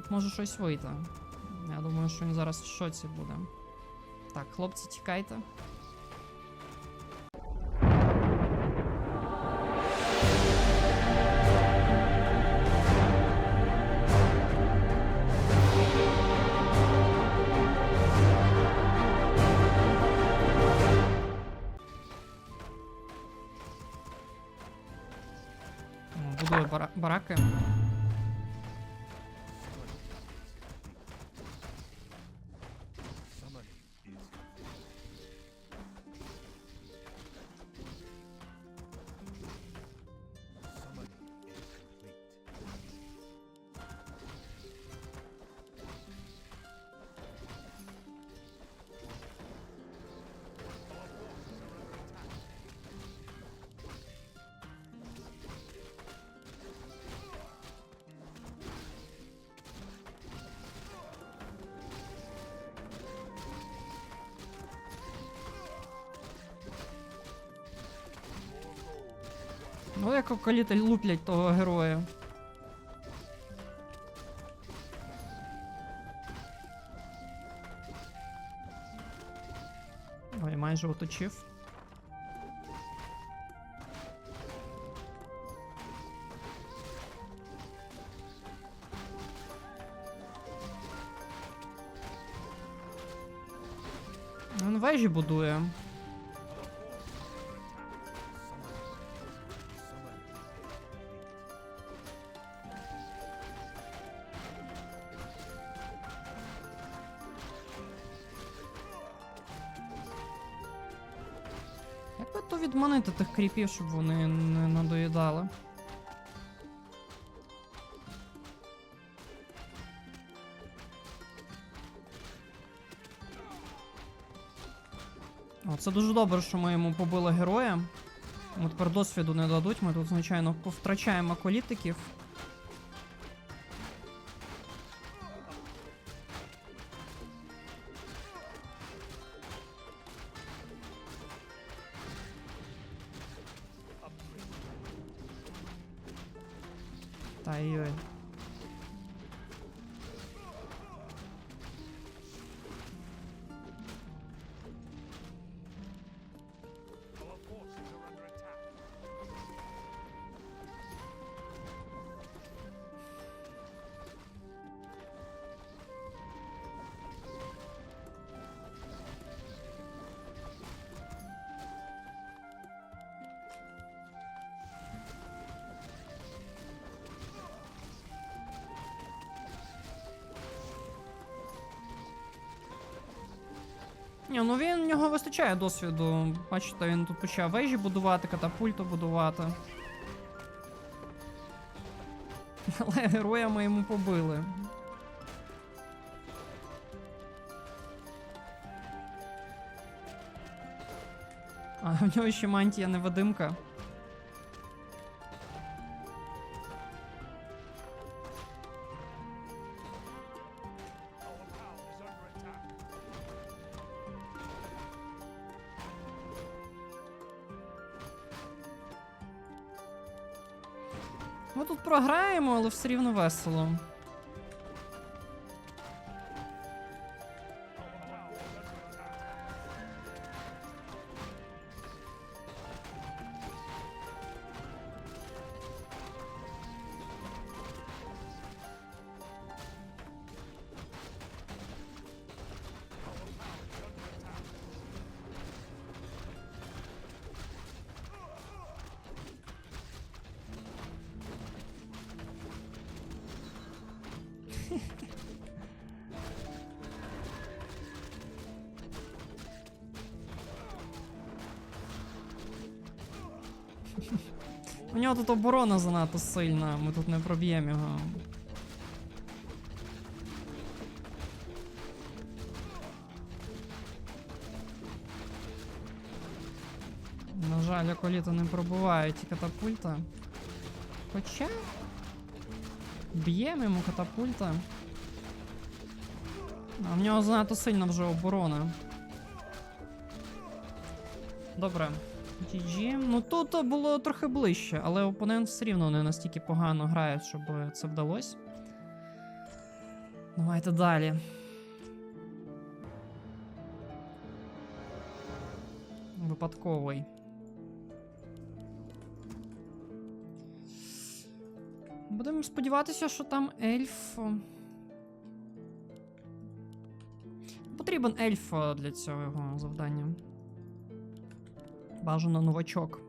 Тут може щось вийти. Я думаю, що він зараз в шоці буде. Так, хлопці, тікайте. О, Будує бара- бараки. Ну, як околіти луплять того героя. Ой, майже оточив. Він вежі будує. Відманити тих кріпів, щоб вони не надоїдали? О, це дуже добре, що ми йому побили героя. Ми тепер досвіду не дадуть, ми тут, звичайно, втрачаємо колітиків. Ні, ну він в нього вистачає досвіду. Бачите, він тут почав вежі будувати, катапульту будувати. Але героя ми йому побили. А в нього ще мантія невидимка. Ми тут програємо, але все рівно весело. У нього тут оборона занадто сильна, ми тут не проб'ємо його. На жаль, аколіти не пробувають і катапульта. Хоча. Б'ємо йому катапульта. А в нього занадто сильна вже оборона. Добре. GG. Ну тут було трохи ближче, але опонент все рівно не настільки погано грає, щоб це вдалося. Давайте далі. Випадковий. Будемо сподіватися, що там ельф. Потрібен ельф для цього завдання. Бажано новачок.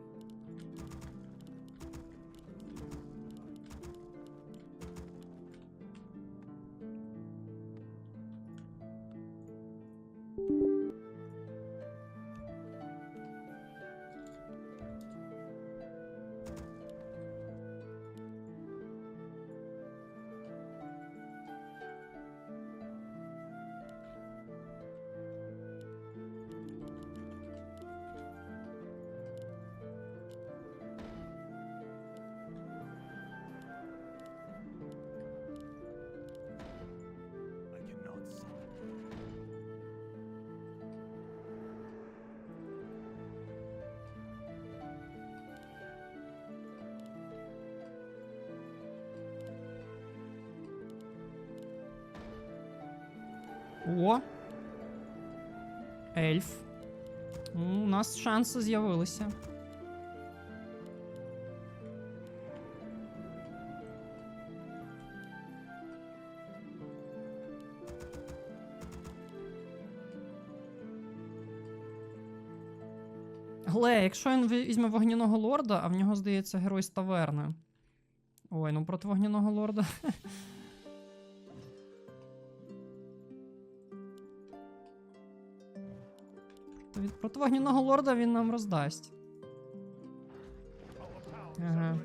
О! Ельф. Ну, У нас шанси з'явилися. Але якщо він візьме вогняного лорда, а в нього, здається, герой з таверни. Ой, ну проти вогняного лорда. від проти вогняного лорда він нам роздасть. Ага.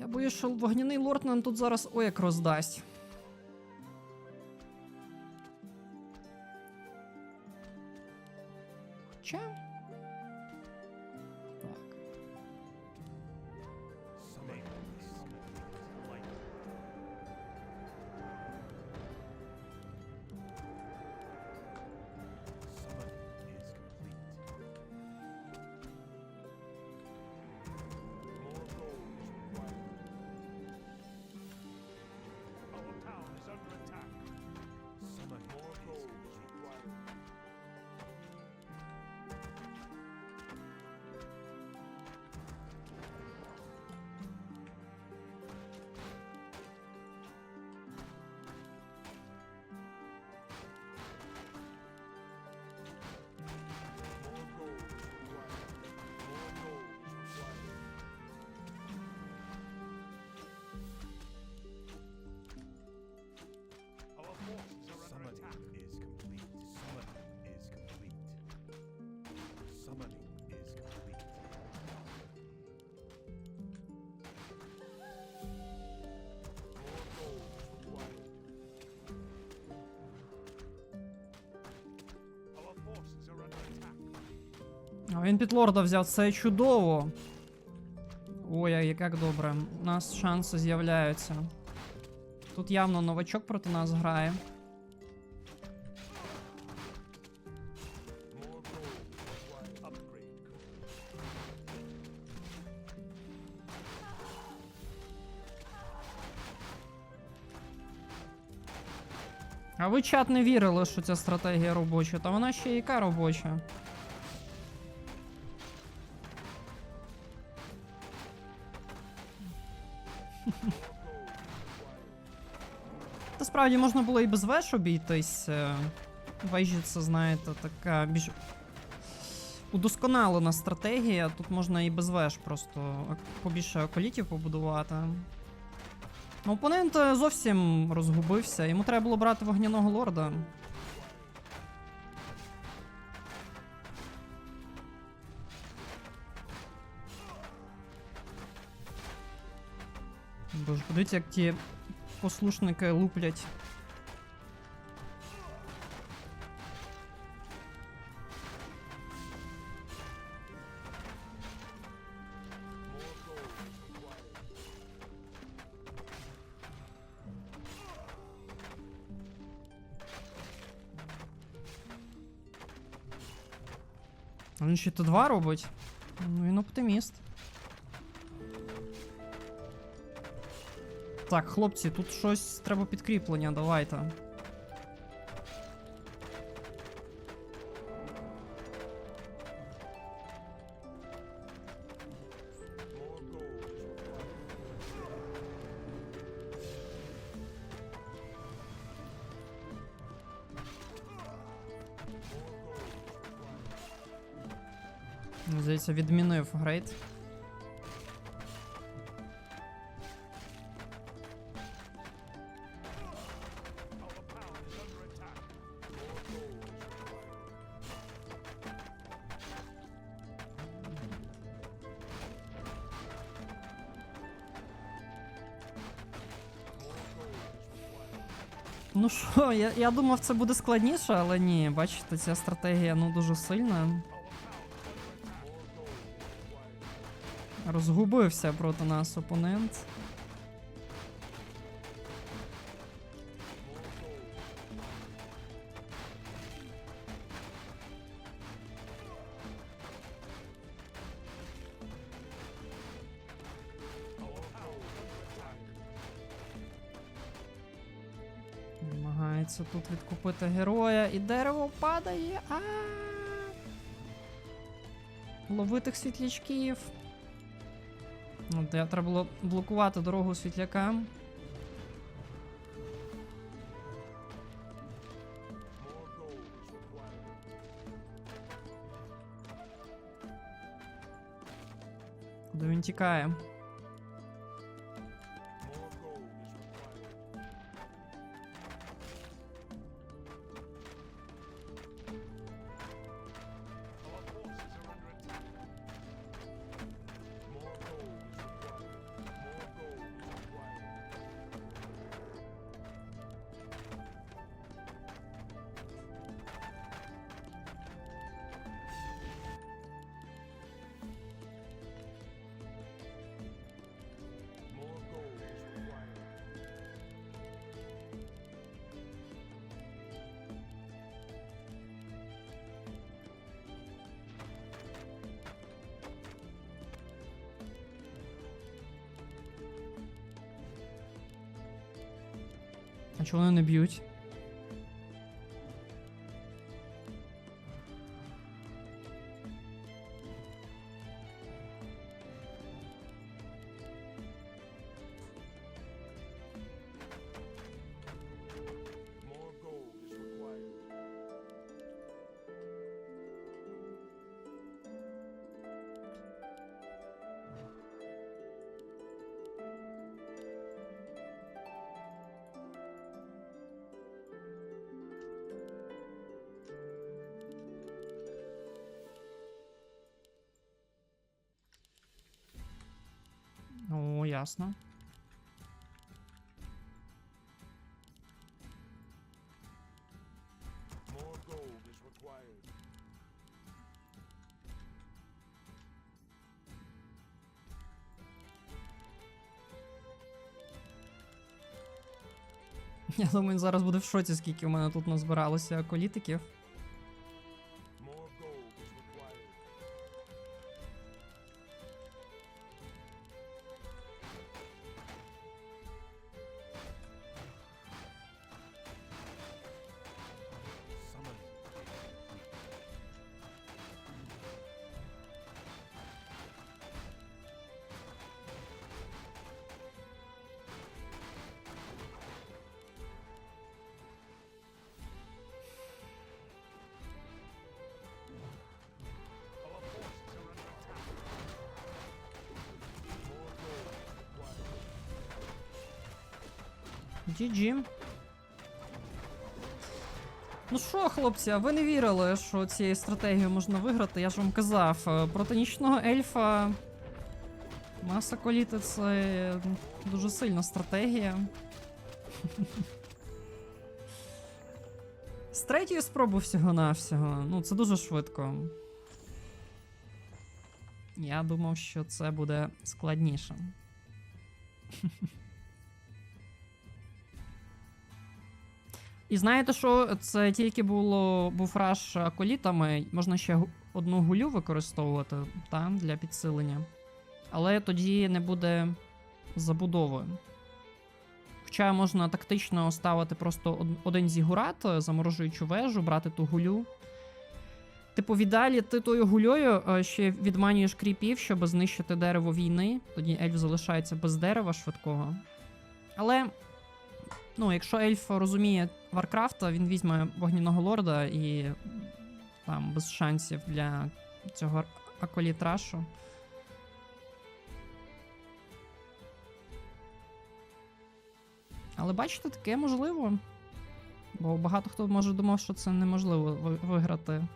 Я боюсь, що вогняний лорд нам тут зараз ой як роздасть. Він під лорда взяв, це чудово. Ой, як добре. У нас шанси з'являються. Тут явно новачок проти нас грає. А ви чат не вірили, що ця стратегія робоча, та вона ще яка робоча. Та справді можна було і без веш обійтись. е, Вежі це, знаєте, така більш удосконалена стратегія. Тут можна і без веш просто побільше околітів побудувати. Ну, Опонент е, зовсім розгубився, йому треба було брати вогняного лорда. Боже, подивіться, як ті послушника луплять. Він ще тут два робить. Ну він ну, оптиміст. Так, хлопці, тут щось треба підкріплення, давайте. Здається, відмінив грейд. Ну що, я, я думав, це буде складніше, але ні, бачите, ця стратегія ну дуже сильна. Розгубився проти нас опонент. Намагається тут відкупити героя, і дерево падає. А Ловитих світлячків. Ну, треба було блокувати дорогу світлякам. Куди він тікає? А чого вони не б'ють? Ясно. Я думаю, зараз буде в шоці, скільки у мене тут назбиралося колітиків. GG. Ну що, хлопці, ви не вірили, що цією стратегією можна виграти? Я ж вам казав, е, проти нічного ельфа. Маса коліти це дуже сильна стратегія. З третьої спроби всього-навсього. Ну, це дуже швидко. Я думав, що це буде складніше. І знаєте що? Це тільки було був раш колітами. Можна ще одну гулю використовувати та, для підсилення. Але тоді не буде забудови. Хоча можна тактично ставити просто один зігурат, е, заморожуючу вежу, брати ту гулю. Типу, в ідеалі ти тою гульою е, ще відманюєш кріпів, щоб знищити дерево війни. Тоді ельф залишається без дерева швидкого. Але, ну, якщо ельф розуміє Варкрафта, він візьме вогняного лорда і там без шансів для цього аколітрашу. Але бачите, таке можливо. Бо багато хто може думав, що це неможливо виграти.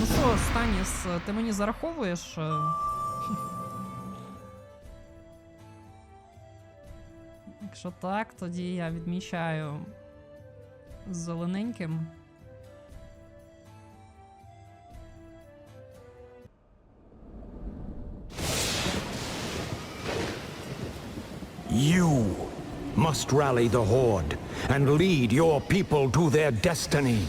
Ну що, Станіс, ти мені зараховуєш? Якщо так, тоді я відмічаю з зелененьким. You must rally the Horde and lead your people to their destiny.